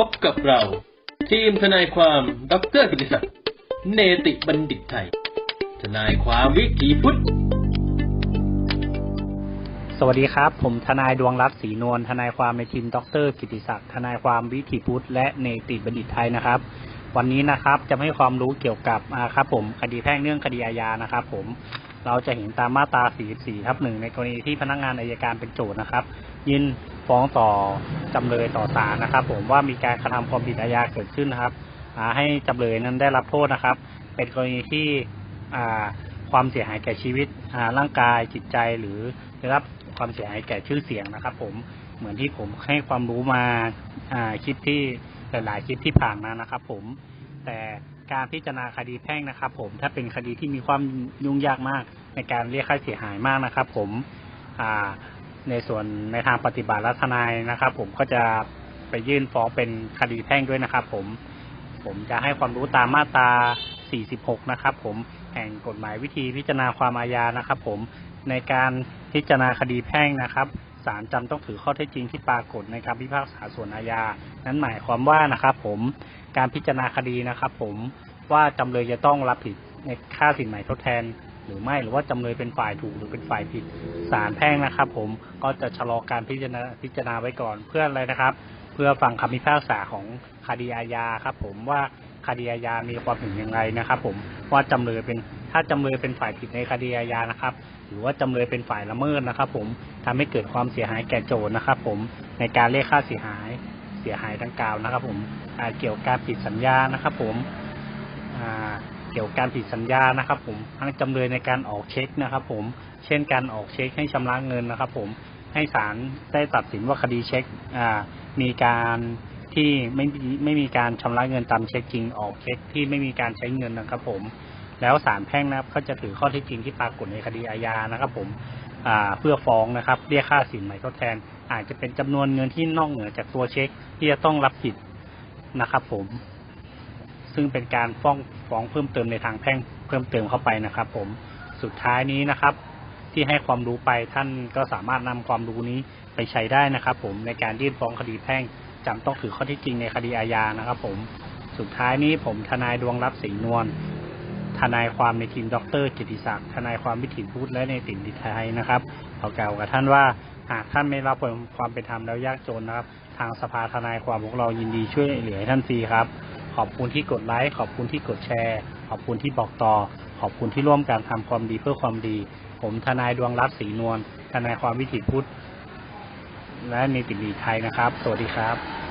พบกับเรา ทีมทนายความดรกิติศักดิ์เนติบัณฑิตไทย ทนายความวิถีพุทธ สวัสดีครับ ผมทนายดวงรัตน์ศรีนวลทนายความในทีมดรกิติศักดิ์ทนายความวิถีพุทธและเนติบัณฑิตไทยนะครับ วันนี้นะครับจะให้ความรู้เกี่ยวกับอ่าครับผมคดีแพ่งเรื่องคดีอาญานะครับผมเราจะเห็นตามมาตรา 44 ทับหนึ่งในกรณีที่พนักงานอายการเป็นโจทย์นะครับ ยิน ฟ้องต่อจำเลยต่อศาลนะครับ ผมว่ามีการกระทำความผิดอาญาเกิดขึ้นนะครับให้จำเลยนั้นได้รับโทษนะครับ เป็นกรณีที่ความเสียหายแก่ชีวิตร่างกายจิตใจหรือได้รับความเสียหายแก่ชื่อเสียงนะครับ ผมเหมือนที่ผมให้ความรู้มาคลิปที่หลาย ๆ คลิปที่ผ่านมานะครับ ผมแต่การพิจารณาคดีแพ่งนะครับ ผมถ้าเป็นคดีที่มีความยุ่งยากมากในการเรียกค่าเสียหายมากนะครับ ผม ในส่วนในทางปฏิบัติและทนายนะครับ ผมก็จะไปยื่นฟ้องเป็นคดีแพ่งด้วยนะครับ ผมผมจะให้ความรู้ตามมาตรา 46 นะครับผมแห่งกฎหมายวิธีพิจารณาความอาญานะครับ ผมในการพิจารณาคดีแพ่งนะครับศาลจำต้องถือข้อเท็จจริงที่ปรากฏในคำพิพากษาส่วนอาญา นั้นหมายความว่านะครับผมการพิจารณาคดีนะครับ ผมว่าจำเลยจะต้องรับผิดในค่าสินไหมทดแทน หรือไม่หรือว่าจำเลยเป็นฝ่ายถูกหรือเป็นฝ่ายผิดศาลแพ่งนะครับ ผมก็จะชะลอการพิจารณาพิจารณาไว้ก่อนเพื่ออะไรนะครับ เพื่อฟังคำพิพากษาของคดีอาญาครับผมว่าคดีอาญามีความเห็นอย่างไรนะครับ ผมว่าจำเลยเป็นถ้าจำเลยเป็นฝ่ายผิดในคดีอาญานะครับ หรือว่าจำเลยเป็นฝ่ายละเมิดนะครับ ผมทำให้เกิดความเสียหายแก่โจทย์นะครับ ผมในการเรียกค่าเสียหายเสียหายดังกล่าวนะครับ ผมเกี่ยวกับการผิดสัญญานะครับ ผมอ่า เกี่ยวกับการผิดสัญญานะครับ ผมทั้งจำเลยในการออกเช็คนะครับ ผมเช่นการออกเช็คให้ชำระเงินนะครับ ผมให้ศาลได้ตัดสินว่าคดีเช็คอ่ามีการที่ไม่มีไม่มีการชำระเงินตามเช็คจริงออกเช็คที่ไม่มีการใช้เงินนะครับ ผม แล้วศาลแพ่งนะครับก็จะถือข้อเท็จจริงที่ปรากฏในคดีอาญานะครับ ผมอ่าเพื่อฟ้องนะครับ เรียกค่าสินไหม่ทดแทน อาจจะเป็นจำนวนเงินที่นอกเหนือจากตัวเช็คที่จะต้องรับผิดนะครับ ผม ซึ่งเป็นการฟ้องฟ้องเพิ่มเติมในทางแพ่งเพิ่มเติมเข้าไปนะครับ ผมสุดท้ายนี้นะครับ ที่ให้ความรู้ไปท่านก็สามารถนำความรู้นี้ไปใช้ได้นะครับ ผมในการยื่นฟ้องคดีแพ่งจำต้องถือข้อเที่จริงในคดีอาญานะครับ ผมสุดท้ายนี้ผมทนายดวงรับศรีนวลทนายความในทีมดรกิติศักดิ์ทนายความวิถีพุทธและในติ่นดิไทยนะครับขอกล่าวกับท่านว่าหากท่านไม่รับความเป็นธรรมแล้วยากจนนะครับ ทางสภาทนายความของเรายินดีช่วยเหลือให้ท่านฟรีครับ ขอบคุณที่กดไลค์ ขอบคุณที่กดแชร์ ขอบคุณที่บอกต่อ ขอบคุณที่ร่วมการทำความดีเพื่อความดี ผมทนายดวงรัตน์ศรีนวล ทนายความวิถีพุทธ และนิติ่นดิไทยนะครับ สวัสดีครับ